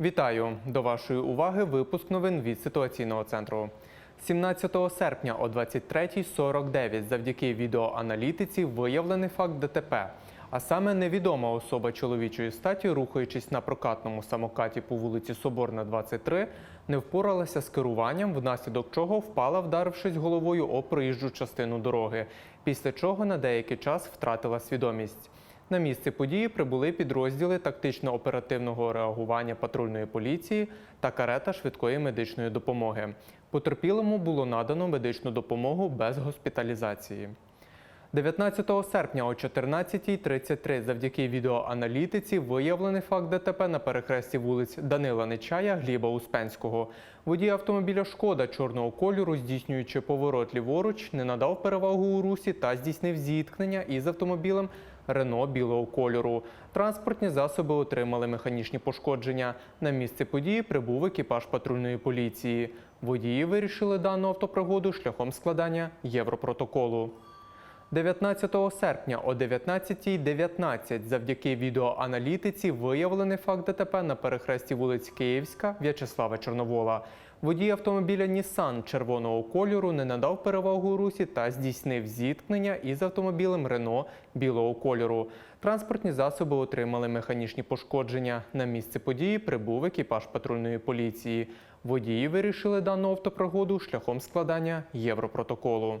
Вітаю до вашої уваги. Випуск новин від ситуаційного центру. 17 серпня о 23.49 завдяки відеоаналітиці виявлений факт ДТП. А саме невідома особа чоловічої статі, рухаючись на прокатному самокаті по вулиці Соборна, 23, не впоралася з керуванням, внаслідок чого впала, вдарившись головою об проїжджу частину дороги, після чого на деякий час втратила свідомість. На місце події прибули підрозділи тактично-оперативного реагування патрульної поліції та карета швидкої медичної допомоги. Потерпілому було надано медичну допомогу без госпіталізації. 19 серпня о 14.33 завдяки відеоаналітиці виявлений факт ДТП на перехресті вулиць Данила Нечая, Гліба Успенського. Водій автомобіля Шкода чорного кольору, здійснюючи поворот ліворуч, не надав перевагу у русі та здійснив зіткнення із автомобілем Рено білого кольору. Транспортні засоби отримали механічні пошкодження. На місце події прибув екіпаж патрульної поліції. Водії вирішили дану автопригоду шляхом складання європротоколу. 19 серпня о 19.19 завдяки відеоаналітиці виявлений факт ДТП на перехресті вулиць Київська В'ячеслава Чорновола. Водій автомобіля Нісан червоного кольору не надав перевагу русі та здійснив зіткнення із автомобілем Рено білого кольору. Транспортні засоби отримали механічні пошкодження. На місце події прибув екіпаж патрульної поліції. Водії вирішили дану автопригоду шляхом складання європротоколу.